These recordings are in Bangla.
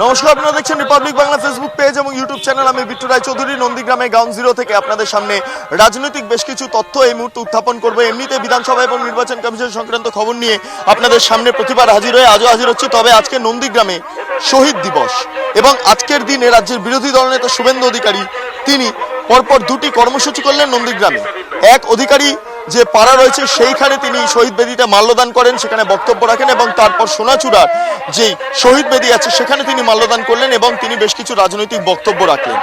নমস্কার, আপনারা দেখছেন রিপাবলিক বাংলা ফেসবুক পেজ এবং ইউটিউব চ্যানেল আমি বিট্টু রায় চৌধুরী নন্দীগ্রামে গ্রাউন্ড জিরো থেকে আপনাদের সামনে রাজনৈতিক বেশ কিছু তথ্য এই মুহূর্তে উত্থাপন করব। এমনিতে বিধানসভা এবং নির্বাচন কমিশন সংক্রান্ত খবর নিয়ে আপনাদের সামনে প্রতিবার হাজির হয়ে আজও হাজির হচ্ছে। তবে আজকে নন্দীগ্রামে শহীদ দিবস এবং আজকের দিনে রাজ্যের বিরোধী দলনেতা শুভেন্দু অধিকারী, তিনি পরপর দুটি কর্মসূচি করলেন নন্দীগ্রামে। এক অধিকারী যে পাড়া রয়েছে, সেইখানে তিনি শহীদ বেদিতে মাল্যদান করেন, সেখানে বক্তব্য রাখেন এবং তারপর সোনাচূড়ার যে শহীদ বেদি আছে, সেখানে তিনি মাল্যদান করলেন এবং তিনি বেশ কিছু রাজনৈতিক বক্তব্য রাখলেন।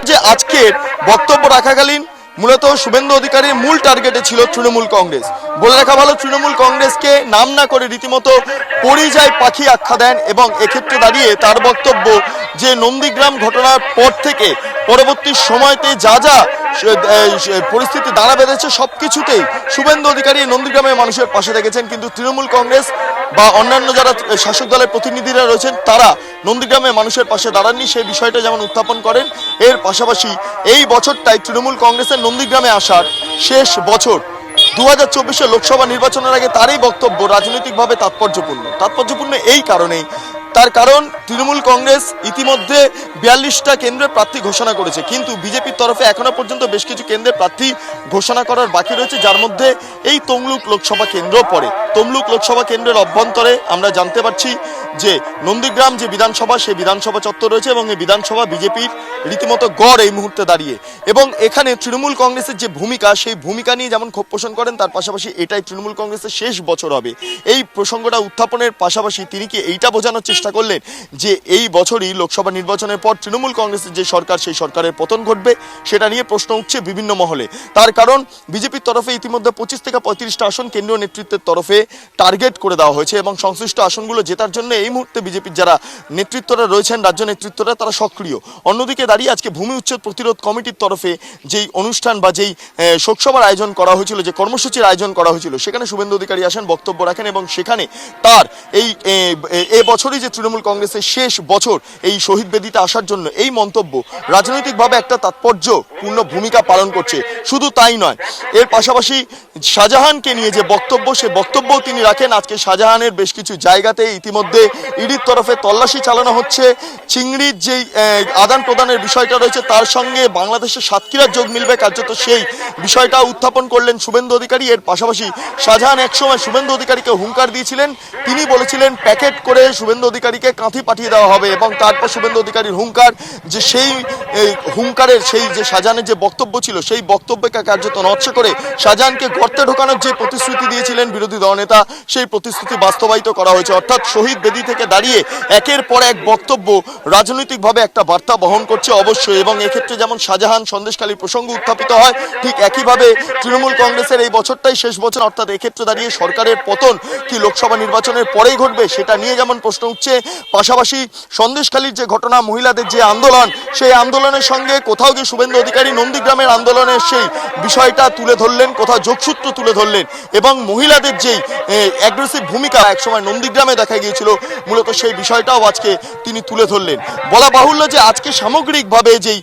যে আজকের বক্তব্য রাখাকালীন মূলত শুভেন্দু অধিকারীর মূল টার্গেটে ছিল তৃণমূল কংগ্রেস। বলে রাখা ভালো, তৃণমূল কংগ্রেসকে নাম না করে রীতিমতো পরিযায় পাখি আখ্যা দেন এবং এক্ষেত্রে দাঁড়িয়ে তার বক্তব্য যে নন্দীগ্রাম ঘটনার পর থেকে পরবর্তী সময়তে যা যা পরিস্থিতি দাঁড়া বেঁধেছে সব কিছুতেই শুভেন্দু অধিকারী নন্দীগ্রামের মানুষের পাশে থেকেছেন কিন্তু তৃণমূল কংগ্রেস বা অন্যান্য যারা শাসক দলের প্রতিনিধিরা রয়েছেন, তারা নন্দীগ্রামের মানুষের পাশে দাঁড়াননি। সেই বিষয়টা যেমন উত্থাপন করেন, এর পাশাপাশি এই বছরটাই তৃণমূল কংগ্রেসের নন্দীগ্রামে আসার শেষ বছর। দু হাজার লোকসভা নির্বাচনের আগে তারই বক্তব্য রাজনৈতিকভাবে তাৎপর্যপূর্ণ। তাৎপর্যপূর্ণ এই কারণেই তার কারণ তৃণমূল কংগ্রেস ইতিমধ্যে বিয়াল্লিশটা কেন্দ্রে প্রার্থী ঘোষণা করেছে। কিন্তু বিজেপির তরফে এখনও পর্যন্ত বেশ কিছু কেন্দ্রে প্রার্থী ঘোষণা করার বাকি রয়েছে, যার মধ্যে এই তমলুক লোকসভা কেন্দ্র পড়ে। তমলুক লোকসভা কেন্দ্রের অভ্যন্তরে আমরা জানতে পারছি যে নন্দীগ্রাম যে বিধানসভা সেই বিধানসভা চত্বর রয়েছে এবং এই বিধানসভা বিজেপির রীতিমতো গড় এই মুহূর্তে দাঁড়িয়ে। এবং এখানে তৃণমূল কংগ্রেসের যে ভূমিকা, সেই ভূমিকা নিয়ে যেমন ক্ষোভ পোষণ করেন, তার পাশাপাশি এটাই তৃণমূল কংগ্রেসের শেষ বছর হবে। এই প্রসঙ্গটা উত্থাপনের পাশাপাশি তিনি কি এইটা বোঝানোর চেষ্টা করলেন যে এই বছরই লোকসভা নির্বাচনের পর তৃণমূল কংগ্রেসের যে সরকার সেই সরকারের পতন ঘটবে সেটা নিয়ে প্রশ্ন উঠছে বিভিন্ন মহলে। তার কারণ বিজেপির তরফে ইতিমধ্যে পঁচিশ থেকে পঁয়ত্রিশটা আসন কেন্দ্রীয় নেতৃত্বের তরফে টার্গেট করে দেওয়া হয়েছে এবং সংশ্লিষ্ট আসনগুলো জেতার জন্য এই মুহূর্তে বিজেপির যারা নেতৃত্বরা রয়েছেন রাজ্য নেতৃত্বরা তারা সক্রিয়। অন্যদিকে দাঁড়িয়ে আজকে ভূমি উচ্ছেদ প্রতিরোধ কমিটির তরফে যেই অনুষ্ঠান বা যেই শোকসভার আয়োজন করা হয়েছিল যে কর্মসূচির আয়োজন করা হয়েছিল সেখানে শুভেন্দু অধিকারী আসেন বক্তব্য রাখেন এবং সেখানে তার এই এ, এ বছরই যে তৃণমূল কংগ্রেসের শেষ বছর এই শহীদ বেদিতে আসার জন্য এই মন্তব্য। রাজনৈতিকভাবে একটা তাৎপর্যপূর্ণ ভূমিকা পালন করছে। শুধু তাই নয়, এর পাশাপাশি শাহজাহানকে নিয়ে যে বক্তব্য, সে বক্তব্যও তিনি রাখেন। আজকে শাহজাহানের বেশ কিছু জায়গাতে ইতিমধ্যে ইডির তরফে তল্লাশি চালানো হচ্ছে। চিংড়ির যেই আদান প্রদানের বিষয়টা রয়েছে, তার সঙ্গে বাংলাদেশের সাতক্ষীরার যোগ মিলবে কার্যত সেই বিষয়টা উত্থাপন করলেন শুভেন্দু অধিকারী। এর পাশাপাশি শাহজাহান একসময় শুভেন্দু অধিকারীকে হুঙ্কার দিয়েছিলেন। তিনি বলেছিলেন, প্যাকেট করে শুভেন্দু অধিকারীকে কাঁথি পাঠিয়ে দেওয়া হবে এবং তারপর শুভেন্দু অধিকারীর হুঙ্কার, যে সেই হুঙ্কারের সেই যে শাহজাহানের যে বক্তব্য ছিল, সেই বক্তব্যকে কার্যত নষ্ট করে শাহজাহানকে গর্তে ঢোকানোর যে প্রতিশ্রুতি দিয়েছিলেন বিরোধী দলনেতা সেই প্রতিশ্রুতি বাস্তবায়িত করা হয়েছে। অর্থাৎ শহীদ বেদি থেকে দাঁড়িয়ে একের পর এক বক্তব্য রাজনৈতিকভাবে একটা বার্তা বহন করছে অবশ্যই এবং এক্ষেত্রে যেমন শাহজাহান সন্দেশকালী প্রসঙ্গ উত্থাপিত হয়, ঠিক একইভাবে তৃণমূল কংগ্রেসের এই বছরটাই শেষ বছর, অর্থাৎ এক্ষেত্রে দাঁড়িয়ে সরকারের পতন কি লোকসভা নির্বাচনের পরেই ঘটবে, সেটা নিয়ে যেমন প্রশ্ন উঠছে পাশাপাশি সন্দেশখালীর যে ঘটনা, মহিলাদের যে আন্দোলন, সেই আন্দোলনের সঙ্গে কোথাও গিয়ে শুভেন্দু অধিকারী নন্দীগ্রামের আন্দোলনের সেই বিষয়টা তুলে ধরলেন, কোথাও যোগসূত্র তুলে ধরলেন এবং মহিলাদের যেই অ্যাগ্রেসিভ ভূমিকা একসময় নন্দীগ্রামে দেখা গিয়েছিল, মূলত সেই বিষয়টাও আজকে তিনি তুলে ধরলেন। বলা বাহুল্য যে আজকে সামগ্রিকভাবে যেই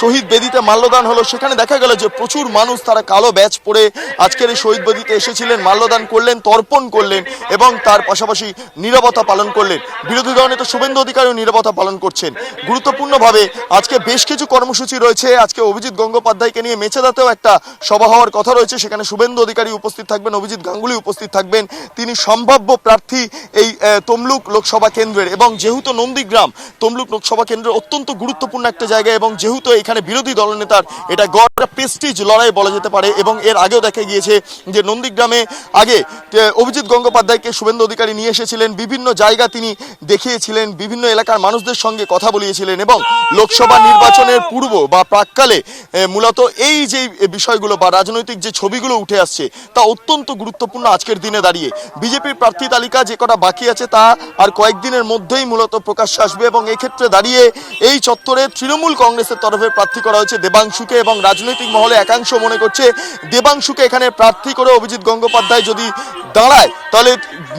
শহীদ বেদিতে মাল্যদান হলো, সেখানে দেখা গেল যে প্রচুর মানুষ তারা কালো ব্যাচ পরে আজকের এই শহীদ বেদিতে এসেছিলেন, মাল্যদান করলেন, তর্পণ করলেন এবং তার পাশাপাশি নীরবতা পালন করলেন। বিরোধী দল নেতা শুভেন্দু অধিকারীও নীরবতা পালন করছেন। গুরুত্বপূর্ণভাবে আজকে বেশ কিছু কর্মসূচি রয়েছে। আজকে অভিজিৎ গঙ্গোপাধ্যায়কে নিয়ে মেচেদাতেও একটা সভা হওয়ার কথা রয়েছে। সেখানে শুভেন্দু অধিকারী উপস্থিত থাকবেন, অভিজিৎ গাঙ্গুলি উপস্থিত থাকবেন। তিনি সম্ভাব্য প্রার্থী এই তমলুক লোকসভা কেন্দ্রের এবং যেহেতু নন্দীগ্রাম তমলুক লোকসভা কেন্দ্রের অত্যন্ত গুরুত্বপূর্ণ একটা জায়গা এবং যেহেতু এখানে বিরোধী দলনেতার এটা গড় প্রেস্টিজ লড়াই বলা যেতে পারে এবং এর আগেও দেখা গিয়েছে যে নন্দীগ্রামে আগে অভিজিৎ গঙ্গোপাধ্যায়কে শুভেন্দু অধিকারী নিয়ে এসেছিলেন। বিভিন্ন জায়গা তিনি দেখিয়েছিলেন বিভিন্ন এলাকার মানুষদের সঙ্গে কথা বলিয়েছিলেন এবং লোকসভা নির্বাচনের পূর্ব বা প্রাককালে মূলত এই যে বিষয়গুলো বা রাজনৈতিক যে ছবিগুলো উঠে আসছে, তা অত্যন্ত গুরুত্বপূর্ণ আজকের দিনে দাঁড়িয়ে। বিজেপির প্রার্থী তালিকা যে কটা বাকি আছে তা আর কয়েকদিনের মধ্যেই মূলত প্রকাশ্যে আসবে এবং এক্ষেত্রে দাঁড়িয়ে এই চত্বরে তৃণমূল কংগ্রেসের তরফে প্রার্থী করা হয়েছে দেবাংশুকে এবং রাজনৈতিক মহলে একাংশ মনে করছে দেবাংশুকে এখানে প্রার্থী করে অভিজিৎ গঙ্গোপাধ্যায় যদি দাঁড়ায়, তাহলে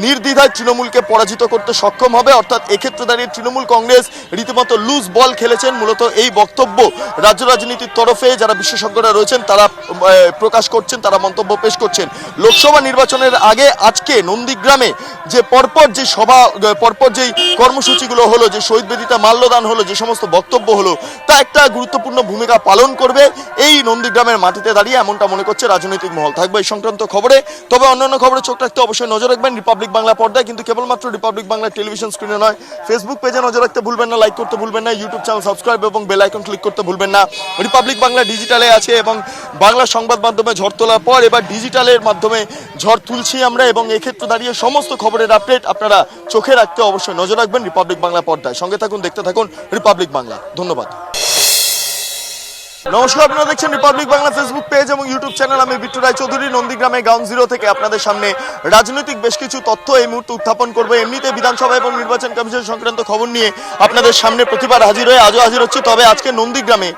নির্দ্বিধায় তৃণমূলকে পরাজিত করতে সক্ষম হবে। অর্থাৎ এক্ষেত্রে দাঁড়িয়ে তৃণমূল কংগ্রেস রীতিমতো লুজ বল খেলেছেন। মূলত এই বক্তব্য রাজ্য রাজনীতির তরফে যারা বিশেষজ্ঞরা রয়েছেন, তারা প্রকাশ করছেন, তারা মন্তব্য পেশ করছেন। লোকসভা নির্বাচনের আগে, আজকে নন্দীগ্রামে যে পরপর যে সভা পরপর যেই কর্মসূচিগুলো হলো, যে শহীদ বেদিতে মাল্যদান হলো, যে সমস্ত বক্তব্য হলো, তা একটা গুরুত্বপূর্ণ ভূমিকা পালন করবে। এই নন্দীগ্রামের মাটিতে দাঁড়িয়ে এমনটা মনে করছে রাজনৈতিক মহল। থাকবে এই সংক্রান্ত খবরে। তবে অন্যান্য খবরে চোখ রাখতে অবশ্যই নজর রাখবেন রিপাবলিক বাংলা পর্দায়, কিন্তু কেবলমাত্র রিপাবলিক বাংলা টেলিভিশন স্ক্রিনে নয়। ফেসবুক পেজে নজর রাখতে ভুলবেন না লাইক করতে ভুলবেন না ইউটিউব চ্যানেল সাবস্ক্রাইব এবং বেল আইকন ক্লিক করতে ভুলবেন না। রিপাবলিক বাংলা ডিজিটালে আছে এবং বাংলা সংবাদ মাধ্যমে ঝড় তোলার পর এবার ডিজিটালের মাধ্যমে ঝড় তুলছি আমরা এবং এক্ষেত্রে দাঁড়িয়ে সমস্ত খবরের আপডেট আপনারা চোখে রাখতে অবশ্যই নজর রাখবেন রিপাবলিক বাংলা পর্দায়। সঙ্গে থাকুন, দেখতে থাকুন রিপাবলিক বাংলা ধন্যবাদ। নমস্কার, আপনারা দেখছেন রিপাবলিক বাংলা ফেসবুক পেজ এবং ইউটিউব চ্যানেল আমি বিট্টু রায় চৌধুরী নন্দীগ্রামে গ্রাউন্ড জিরো থেকে আপনাদের সামনে রাজনৈতিক বেশ কিছু তথ্য এই মুহূর্তে উত্থাপন করব। এমনিতে বিধানসভা এবং নির্বাচন কমিশন সংক্রান্ত খবর নিয়ে আপনাদের সামনে প্রতিবার হাজির হয়ে আজও হাজির হচ্ছে। তবে আজকে নন্দীগ্রামে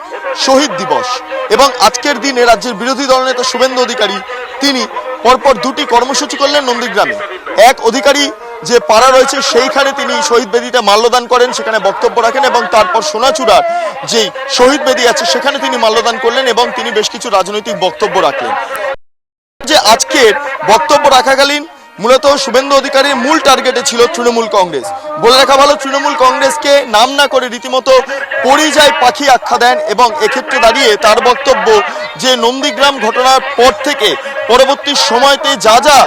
শহীদ দিবস এবং আজকের দিনে রাজ্যের বিরোধী দলনেতা শুভেন্দু অধিকারী, তিনি পরপর দুটি কর্মসূচি করলেন নন্দীগ্রামে। এক অধিকারী যে পাড়া রয়েছে, সেইখানে তিনি শহীদ বেদিতে মাল্যদান করেন, সেখানে বক্তব্য রাখেন এবং তারপর সোনাচূড়ার যেই শহীদ বেদি আছে, সেখানে তিনি মাল্যদান করলেন এবং তিনি বেশ কিছু রাজনৈতিক বক্তব্য রাখলেন। যে আজকের বক্তব্য রাখাকালীন মূলত শুভেন্দু অধিকারীর মূল টার্গেটে ছিল তৃণমূল কংগ্রেস। বলে রাখা ভালো, তৃণমূল কংগ্রেসকে নাম না করে রীতিমতো পরিযায় পাখি আখ্যা দেন এবং এক্ষেত্রে দাঁড়িয়ে তার বক্তব্য যে নন্দীগ্রাম ঘটনার পর থেকে পরবর্তী সময়তে যা যা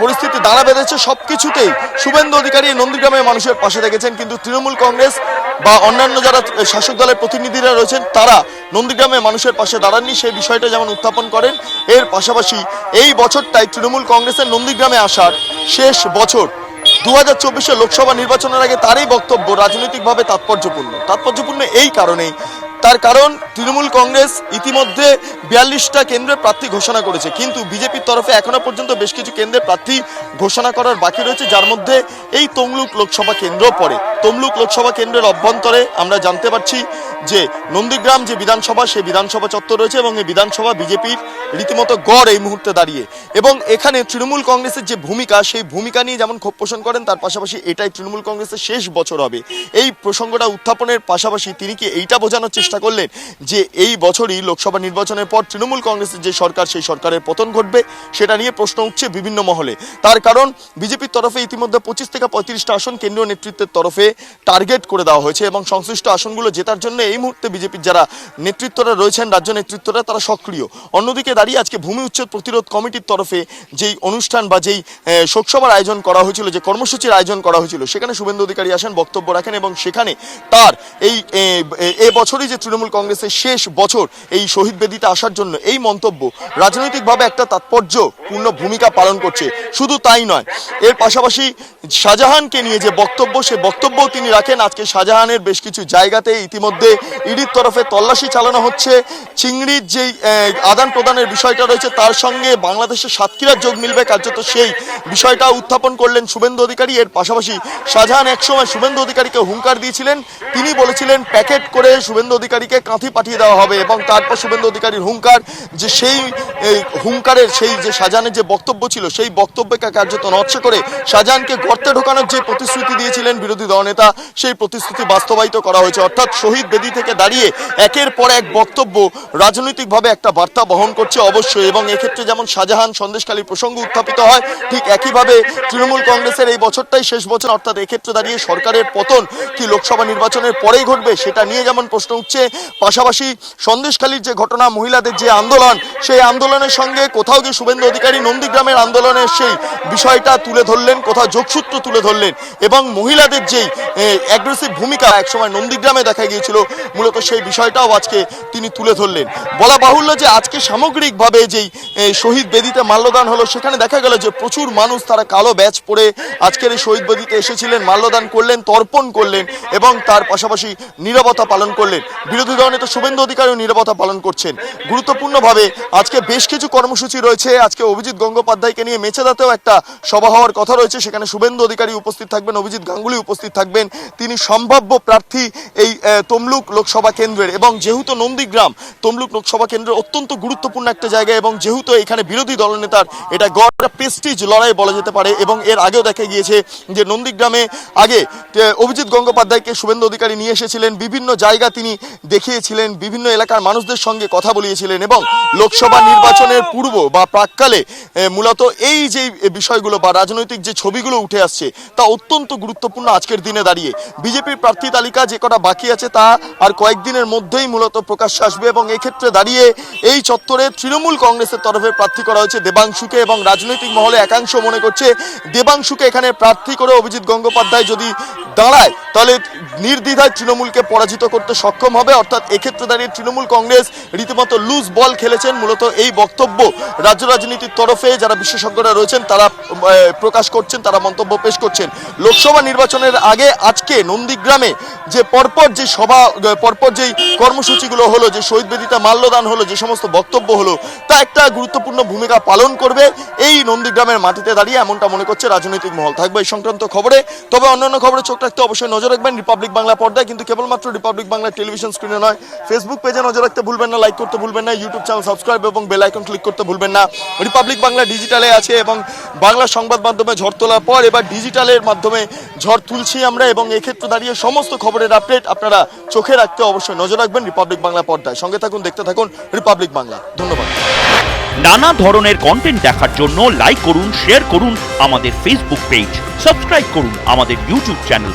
পরিস্থিতি দাঁড়া বেঁধেছে সব কিছুতেই শুভেন্দু অধিকারী নন্দীগ্রামের মানুষের পাশে থেকেছেন কিন্তু তৃণমূল কংগ্রেস বা অন্যান্য যারা শাসক দলের প্রতিনিধিরা রয়েছেন, তারা নন্দীগ্রামের মানুষের পাশে দাঁড়াননি। সেই বিষয়টা যেমন উত্থাপন করেন, এর পাশাপাশি এই বছরটাই তৃণমূল কংগ্রেসের নন্দীগ্রামে আসার শেষ বছর। দু হাজার লোকসভা নির্বাচনের আগে তারই বক্তব্য রাজনৈতিকভাবে তাৎপর্যপূর্ণ। তাৎপর্যপূর্ণ এই কারণেই তার কারণ তৃণমূল কংগ্রেস ইতিমধ্যে বিয়াল্লিশটা কেন্দ্রে প্রার্থী ঘোষণা করেছে। কিন্তু বিজেপির তরফে এখনও পর্যন্ত বেশ কিছু কেন্দ্রে প্রার্থী ঘোষণা করার বাকি রয়েছে, যার মধ্যে এই তমলুক লোকসভা কেন্দ্র পড়ে। তমলুক লোকসভা কেন্দ্রের অভ্যন্তরে আমরা জানতে পারছি যে নন্দীগ্রাম যে বিধানসভা, সেই বিধানসভা চত্বর রয়েছে এবং এই বিধানসভা বিজেপির রীতিমতো গড় এই মুহূর্তে দাঁড়িয়ে। এবং এখানে তৃণমূল কংগ্রেসের যে ভূমিকা, সেই ভূমিকা নিয়ে যেমন ক্ষোভ পোষণ করেন, তার পাশাপাশি এটাই তৃণমূল কংগ্রেসের শেষ বছর হবে। এই প্রসঙ্গটা উত্থাপনের পাশাপাশি তিনি কি এইটা বোঝানোর চেষ্টা করলেন যে এই বছরই লোকসভা নির্বাচনের পর তৃণমূল কংগ্রেসের যে সরকার, সেই সরকারের পতন ঘটবে, সেটা নিয়ে প্রশ্ন উঠছে বিভিন্ন মহলে। তার কারণ বিজেপির তরফে ইতিমধ্যে পঁচিশ থেকে পঁয়ত্রিশটা আসন কেন্দ্রীয় নেতৃত্বের তরফে টার্গেট করে দেওয়া হয়েছে এবং সংশ্লিষ্ট আসনগুলো জেতার জন্য এই মুহূর্তে বিজেপির যারা নেতৃত্বরা রয়েছেন, রাজ্য নেতৃত্বরা, তারা সক্রিয়। অন্যদিকে দাঁড়িয়ে আজকে ভূমি উচ্ছেদ প্রতিরোধ কমিটির তরফে যেই অনুষ্ঠান বা যেই শোকসভার আয়োজন করা হয়েছিল, যে কর্মসূচির আয়োজন করা হয়েছিল, সেখানে শুভেন্দু অধিকারী আসেন, বক্তব্য রাখেন এবং সেখানে তার এই, এ বছরই যে তৃণমূল কংগ্রেসের শেষ বছর, এই শহীদ বেদিতে আসার জন্য এই মন্তব্য, রাজনৈতিকভাবে একটা তাৎপর্যপূর্ণ ভূমিকা পালন করছে। শুধু তাই নয়, এর পাশাপাশি শাহজাহানকে নিয়ে যে বক্তব্য, সে বক্তব্য তিনি রাখেন। আজকে শাহজাহানের বেশ কিছু জায়গাতে ইতিমধ্যে ইডির তরফে তল্লাশি চালানো হচ্ছে। চিংড়ির যেই আদান প্রদানের বিষয়টা রয়েছে, তার সঙ্গে বাংলাদেশের সাতক্ষীরার যোগ মিলবে কার্যত সেই বিষয়টা উত্থাপন করলেন শুভেন্দু অধিকারী। এর পাশাপাশি শাহজাহান একসময় শুভেন্দু অধিকারীকে হুঙ্কার দিয়েছিলেন। তিনি বলেছিলেন, প্যাকেট করে শুভেন্দু অধিকারীকে কাঁথি পাঠিয়ে দেওয়া হবে। এবং তারপর শুভেন্দু অধিকারীর হুঙ্কার, যে সেই হুঙ্কারের সেই যে শাহজাহানের যে বক্তব্য ছিল, সেই বক্তব্যকে কার্যত নষ্ট করে শাহজাহানকে গর্তে ঢোকানোর যে প্রতিশ্রুতি দিয়েছিলেন বিরোধী দলনেতা, সেই প্রতিশ্রুতি বাস্তবায়িত করা হয়েছে। অর্থাৎ শহীদ বেদি থেকে দাঁড়িয়ে একের পর এক বক্তব্য, রাজনৈতিকভাবে একটা বার্তা বহন করছে অবশ্যই এবং এক্ষেত্রে যেমন শাহজাহান সন্দেশখালী প্রসঙ্গ উত্থাপিত হয়, ঠিক একইভাবে তৃণমূল কংগ্রেসের এই বছরটাই শেষ বছর, অর্থাৎ এক্ষেত্রে দাঁড়িয়ে সরকারের পতন কি লোকসভা নির্বাচনের পরেই ঘটবে সেটা নিয়ে যেমন প্রশ্ন উঠছে, পাশাপাশি সন্দেশখালীর যে ঘটনা, মহিলাদের যে আন্দোলন, সেই আন্দোলনের সঙ্গে কোথাও গিয়ে শুভেন্দু অধিকারী নন্দীগ্রামের আন্দোলনের সেই বিষয়টা তুলে ধরলেন, কোথাও যোগসূত্র তুলে ধরলেন এবং মহিলাদের যেই অ্যাগ্রেসিভ ভূমিকা, একসময় নন্দীগ্রামে দেখা গিয়েছিল মূলত সেই বিষয়টাও আজকে তিনি তুলে ধরলেন। বলা বাহুল্য যে আজকে সামগ্রিকভাবে যেই শহীদ বেদিতে মাল্যদান হলো সেখানে দেখা গেল যে প্রচুর মানুষ তারা কালো ব্যাচ পরে আজকের এই শহীদ বেদিতে এসেছিলেন মাল্যদান করলেন তর্পণ করলেন এবং তার পাশাপাশি নীরবতা পালন করলেন। বিরোধী দল নেতা শুভেন্দু অধিকারীও নীরবতা পালন করছেন। গুরুত্বপূর্ণভাবে আজকে বেশ কিছু কর্মসূচি রয়েছে। আজকে অভিজিৎ গঙ্গোপাধ্যায়কে নিয়ে মেচেদাতেও একটা সভা হওয়ার কথা রয়েছে। সেখানে শুভেন্দু অধিকারী উপস্থিত থাকবেন অভিজিৎ গাঙ্গুলি উপস্থিত থাকবেন। তিনি সম্ভাব্য প্রার্থী এই আহ, তমলুক লোকসভা কেন্দ্রের এবং যেহেতু নন্দীগ্রাম, তমলুক লোকসভা কেন্দ্রের অত্যন্ত গুরুত্বপূর্ণ একটা জায়গা এবং যেহেতু এখানে বিরোধী দলনেতার এটা গড় প্রেস্টিজ লড়াই বলা যেতে পারে এবং এর আগেও দেখা গিয়েছে যে নন্দীগ্রামে আগে অভিজিৎ গঙ্গোপাধ্যায়কে শুভেন্দু অধিকারী নিয়ে এসেছিলেন, বিভিন্ন জায়গা তিনি দেখিয়েছিলেন, বিভিন্ন এলাকার মানুষদের সঙ্গে কথা বলিয়েছিলেন এবং লোকসভা নির্বাচনের পূর্ব বা প্রাককালে মূলত এই যে বিষয়গুলো বা রাজনৈতিক যে ছবিগুলো উঠে আসছে তা অত্যন্ত গুরুত্বপূর্ণ আজকের দিনে দাঁড়িয়ে। বিজেপির প্রার্থী তালিকা যে কটা বাকি আছে তা আর কয়েকদিনের মধ্যেই মূলত প্রকাশ্যে আসবে এবং এক্ষেত্রে দাঁড়িয়ে এই চত্বরে তৃণমূল কংগ্রেসের তরফে প্রার্থী করা হয়েছে দেবাংশুকে এবং রাজনৈতিক মহলে একাংশ মনে করছে দেবাংশুকে এখানে প্রার্থী করে অভিজিৎ গঙ্গোপাধ্যায় যদি দাঁড়ায় তাহলে নির্দ্বিধায় তৃণমূলকে পরাজিত করতে সক্ষম হবে। অর্থাৎ এক্ষেত্রে দাঁড়িয়ে তৃণমূল কংগ্রেস রীতিমতো লুজ বল খেলেছেন। মূলত এই বক্তব্য রাজ্য রাজনীতির তরফে যারা বিশেষজ্ঞরা রয়েছেন, তারা প্রকাশ করছেন, তারা মন্তব্য পেশ করছেন। লোকসভা নির্বাচনের আগে আজকে নন্দীগ্রামে যে পরপর যে সভা পরপর যেই কর্মসূচিগুলো হলো, যে শহীদ বেদিতে মাল্যদান হলো, যে সমস্ত বক্তব্য হলো, তা একটা গুরুত্বপূর্ণ ভূমিকা পালন করবে এই নন্দীগ্রামের মাটিতে দাঁড়িয়ে, এমনটা মনে করছে রাজনৈতিক মহল। থাকবে এই সংক্রান্ত খবরে। তবে অন্যান্য খবরে চোখ রাখতে অবশ্যই নজর রাখবেন রিপাবলিক বাংলা পর্দায়, কিন্তু কেবলমাত্র রিপাবলিক বাংলা টেলিভিশন স্ক্রিনে নয়। ফেসবুক পেজে নজর রাখতে ভুলবেন না লাইক করতে ভুলবেন না ইউটিউব চ্যানেল সাবস্ক্রাইব এবং বেল আইকন ক্লিক করতে ভুলবেন না। রিপাবলিক বাংলা ডিজিটালে আছে এবং বাংলা সংবাদ মাধ্যমে ঝড় তোলার পর এবার ডিজিটালের মাধ্যমে ঝড় তুলছি আমরা এবং এক্ষেত্রে দাঁড়িয়ে সমস্ত খবরের আপডেট আপনারা চোখে রাখতে অবশ্যই নজর রাখবেন রিপাবলিক বাংলা পর্দায়। সঙ্গে থাকুন, দেখতে থাকুন রিপাবলিক বাংলা ধন্যবাদ। নানা ধরনের কন্টেন্ট দেখার জন্য লাইক করুন শেয়ার করুন আমাদের ফেসবুক পেজ সাবস্ক্রাইব করুন আমাদের ইউটিউব চ্যানেল